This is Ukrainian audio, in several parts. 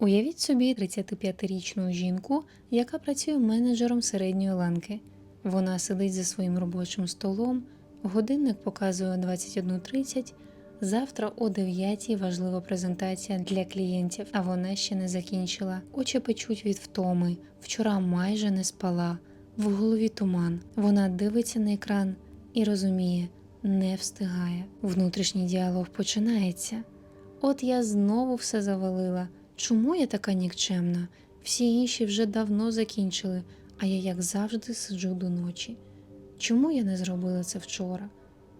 Уявіть собі 35-річну жінку, яка працює менеджером середньої ланки. Вона сидить за своїм робочим столом, годинник показує 21.30, завтра о 9 важлива презентація для клієнтів, а вона ще не закінчила. Очі печуть від втоми, вчора майже не спала, в голові туман. Вона дивиться на екран і розуміє, не встигає. Внутрішній діалог починається. От я знову все завалила. Чому я така нікчемна? Всі інші вже давно закінчили, а я, як завжди, сиджу до ночі. Чому я не зробила це вчора?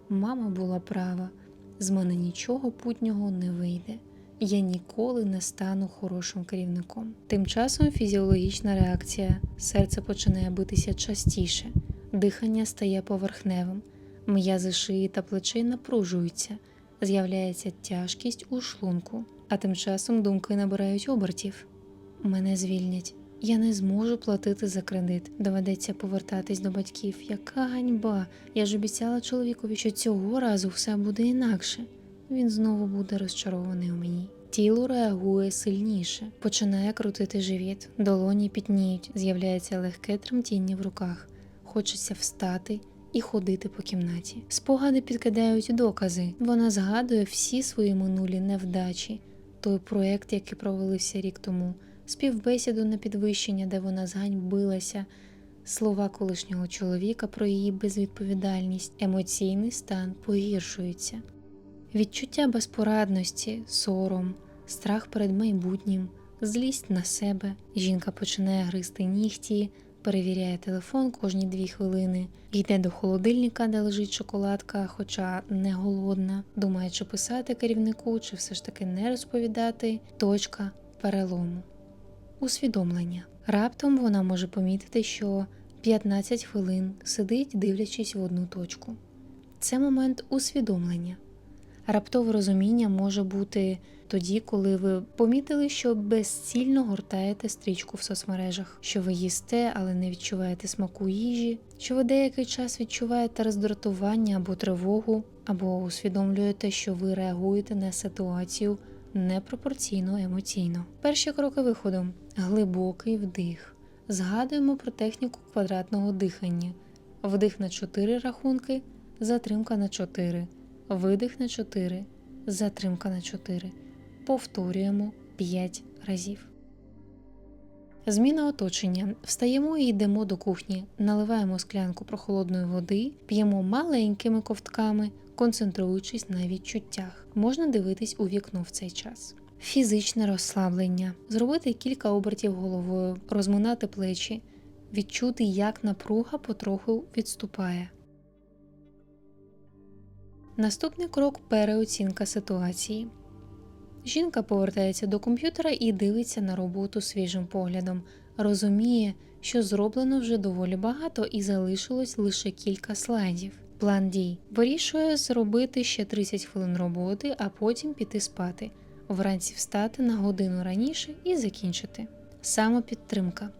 Мама була права, з мене нічого путнього не вийде. Я ніколи не стану хорошим керівником. Тим часом фізіологічна реакція, серце починає битися частіше, дихання стає поверхневим, м'язи шиї та плечей напружуються, з'являється тяжкість у шлунку, а тим часом думки набирають обертів. Мене звільнять. Я не зможу платити за кредит. Доведеться повертатись до батьків. Яка ганьба! Я ж обіцяла чоловікові, що цього разу все буде інакше. Він знову буде розчарований у мені. Тіло реагує сильніше, починає крутити живіт, долоні пітніють, з'являється легке тремтіння в руках. Хочеться встати і ходити по кімнаті. Спогади підкидають докази. Вона згадує всі свої минулі невдачі, той проект, який провалився рік тому, співбесіду на підвищення, де вона зганьбилася, слова колишнього чоловіка про її безвідповідальність, емоційний стан погіршується. Відчуття безпорадності, сором, страх перед майбутнім, злість на себе. Жінка починає гризти нігті, перевіряє телефон кожні дві хвилини, йде до холодильника, де лежить шоколадка, хоча не голодна, думає, чи писати керівнику, чи все ж таки не розповідати. Точка перелому. Усвідомлення. Раптом вона може помітити, що 15 хвилин сидить, дивлячись в одну точку. Це момент усвідомлення. Раптове розуміння може бути тоді, коли ви помітили, що безцільно гортаєте стрічку в соцмережах, що ви їсте, але не відчуваєте смаку їжі, що ви деякий час відчуваєте роздратування або тривогу, або усвідомлюєте, що ви реагуєте на ситуацію непропорційно емоційно. Перші кроки виходу глибокий вдих. Згадуємо про техніку квадратного дихання. Вдих на 4 рахунки, затримка на 4. Видих на 4, затримка на 4. Повторюємо 5 разів. Зміна оточення. Встаємо і йдемо до кухні, наливаємо склянку прохолодної води, п'ємо маленькими ковтками, концентруючись на відчуттях. Можна дивитись у вікно в цей час. Фізичне розслаблення. Зробити кілька обертів головою, розминати плечі, відчути, як напруга потроху відступає. Наступний крок переоцінка ситуації. Жінка повертається до комп'ютера і дивиться на роботу свіжим поглядом, розуміє, що зроблено вже доволі багато і залишилось лише кілька слайдів. План дій вирішує зробити ще 30 хвилин роботи, а потім піти спати, вранці встати на годину раніше і закінчити. Самопідтримка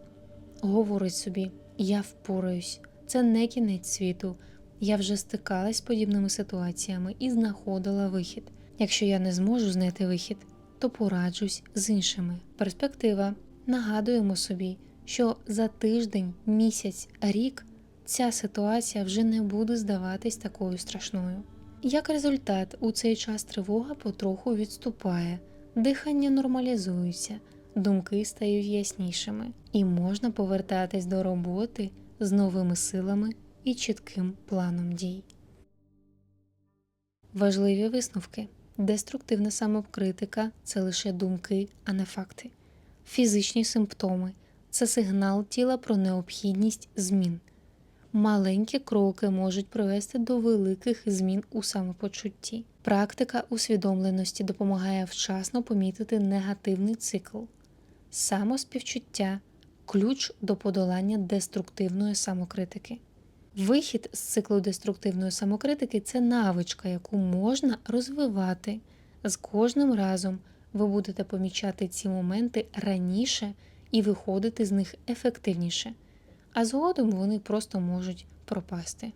говорить собі: я впораюсь, це не кінець світу. Я вже стикалась з подібними ситуаціями і знаходила вихід. Якщо я не зможу знайти вихід, то пораджусь з іншими. Перспектива. Нагадуємо собі, що за тиждень, місяць, рік ця ситуація вже не буде здаватись такою страшною. Як результат, у цей час тривога потроху відступає, дихання нормалізується, думки стають яснішими, і можна повертатись до роботи з новими силами і чітким планом дій. Важливі висновки. Деструктивна самокритика це лише думки, а не факти. Фізичні симптоми це сигнал тіла про необхідність змін. Маленькі кроки можуть привести до великих змін у самопочутті. Практика усвідомленості допомагає вчасно помітити негативний цикл. Самоспівчуття ключ до подолання деструктивної самокритики. Вихід з циклу деструктивної самокритики це навичка, яку можна розвивати. З кожним разом ви будете помічати ці моменти раніше і виходити з них ефективніше, а згодом вони просто можуть пропасти.